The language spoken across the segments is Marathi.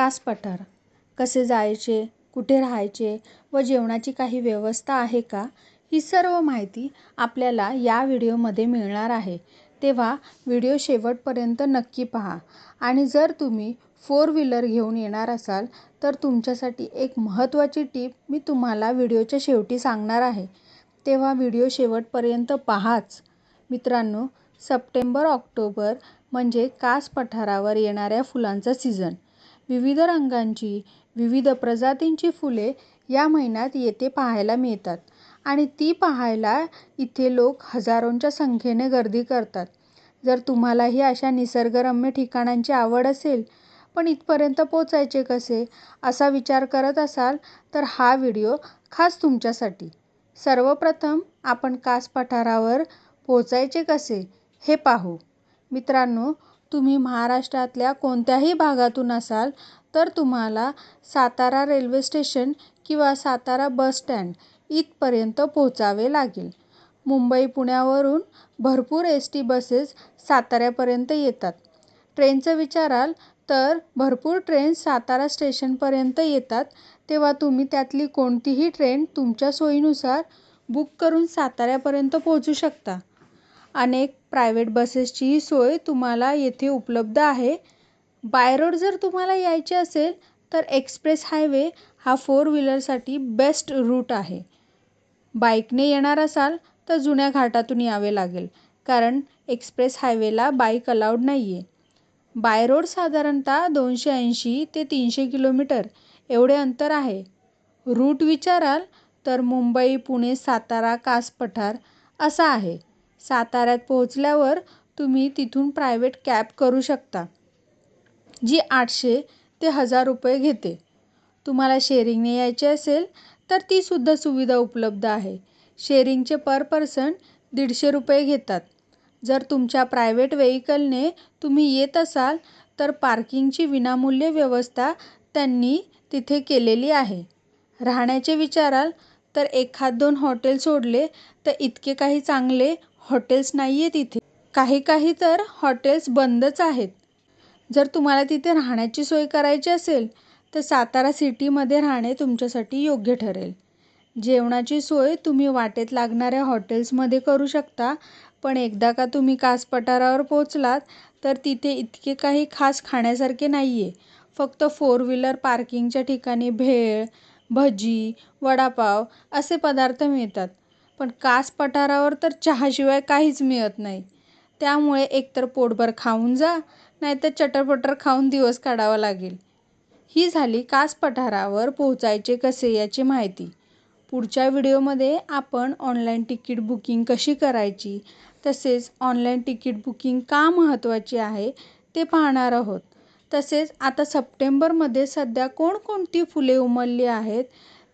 कास पठार. कसे जायचे कुठे राहायचे व जेवणाची काही व्यवस्था आहे का ही सर्व माहिती आपल्याला या व्हिडिओमध्ये मिळणार आहे. तेव्हा व्हिडिओ शेवटपर्यंत नक्की पहा. आणि जर तुम्ही फोर व्हीलर घेऊन येणार असाल तर तुमच्यासाठी एक महत्त्वाची टीप मी तुम्हाला व्हिडिओच्या शेवटी सांगणार आहे. तेव्हा व्हिडिओ शेवटपर्यंत पहाच. मित्रांनो सप्टेंबर ऑक्टोबर म्हणजे कास पठारावर येणाऱ्या फुलांचा सीझन. विविध रंगांची विविध प्रजातींची फुले या महिन्यात येथे पाहायला मिळतात. आणि ती पाहायला इथे लोक हजारोंच्या संख्येने गर्दी करतात. जर तुम्हालाही अशा निसर्गरम्य ठिकाणांची आवड असेल पण इथपर्यंत पोचायचे कसे असा विचार करत असाल तर हा व्हिडिओ खास तुमच्यासाठी. सर्वप्रथम आपण कास पठारावर पोचायचे कसे हे पाहू. मित्रांनो तुम्ही महाराष्ट्रातल्या कोणत्याही भागातून असाल तर तुम्हाला सातारा रेल्वे स्टेशन किंवा सातारा बस स्टँड इथपर्यंत पोहोचावे लागेल. मुंबई पुण्यावरून भरपूर एस टी बसेस साताऱ्यापर्यंत येतात. ट्रेनचं विचाराल तर भरपूर ट्रेन्स सातारा स्टेशनपर्यंत येतात. तेव्हा तुम्ही त्यातली कोणतीही ट्रेन तुमच्या सोयीनुसार बुक करून साताऱ्यापर्यंत पोहोचू शकता. अनेक प्रायव्हेट बसेसचीही सोय तुम्हाला येथे उपलब्ध आहे. बाय रोड जर तुम्हाला यायचे असेल तर एक्सप्रेस हायवे हा फोर व्हीलरसाठी बेस्ट रूट आहे. बाईकने येणार असाल तर जुन्या घाटातून यावे लागेल कारण एक्सप्रेस हायवेला बाईक अलाउड नाही आहे बाय रोड साधारणतः दोनशे ऐंशी ते तीनशे किलोमीटर एवढे अंतर आहे. रूट विचाराल तर मुंबई पुणे सातारा कास पठार असा आहे. साताऱ्यात पोहोचल्यावर तुम्ही तिथून प्रायव्हेट कॅब करू शकता जी आठशे ते हजार रुपये घेते. तुम्हाला शेअरिंगने यायचे असेल तर तीसुद्धा सुविधा उपलब्ध आहे. शेअरिंगचे पर पर्सन दीडशे रुपये घेतात. जर तुमच्या प्रायव्हेट व्हेईकलने तुम्ही येत असाल तर पार्किंगची विनामूल्य व्यवस्था त्यांनी तिथे केलेली आहे. राहण्याचे विचाराल तर एखाद दोन हॉटेल सोडले तर इतके काही चांगले हॉटेल्स नाही आहेत इथे काही काही तर हॉटेल्स बंदच आहेत. जर तुम्हाला तिथे राहण्याची सोय करायची असेल तर सातारा सिटीमध्ये राहणे तुमच्यासाठी योग्य ठरेल. जेवणाची सोय तुम्ही वाटेत लागणाऱ्या हॉटेल्समध्ये करू शकता पण एकदा का तुम्ही कास पठारावर पोचलात तर तिथे इतके काही खास खाण्यासारखे नाही आहे फक्त फोर व्हीलर पार्किंगच्या ठिकाणी भेळ भजी वडापाव असे पदार्थ मिळतात. पण कास पठारावर तर चहाशिवाय काहीच मिळत नाही. त्यामुळे एकतर पोटभर खाऊन जा नाहीतर चटरपटर खाऊन दिवस काढावा लागेल. ही झाली कास पठारावर पोहोचायचे कसे याची माहिती. पुढच्या व्हिडिओमध्ये आपण ऑनलाईन तिकीट बुकिंग कशी करायची तसेच ऑनलाईन तिकीट बुकिंग का महत्त्वाची आहे ते पाहणार आहोत. तसेच आता सप्टेंबरमध्ये सध्या कोणकोणती फुले उमलली आहेत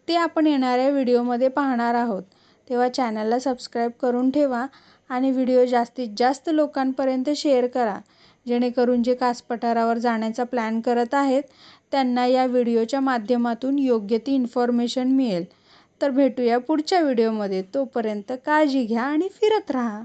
ते आपण येणाऱ्या व्हिडिओमध्ये पाहणार आहोत. तेव्हा चॅनलला सबस्क्राईब करून ठेवा आणि व्हिडिओ जास्तीत जास्त लोकांपर्यंत शेअर करा. जेणेकरून जे कासपठारावर जाण्याचा प्लॅन करत आहेत त्यांना या व्हिडिओच्या माध्यमातून योग्य ती इन्फॉर्मेशन मिळेल. तर भेटूया पुढच्या व्हिडिओमध्ये. तोपर्यंत काळजी घ्या आणि फिरत राहा.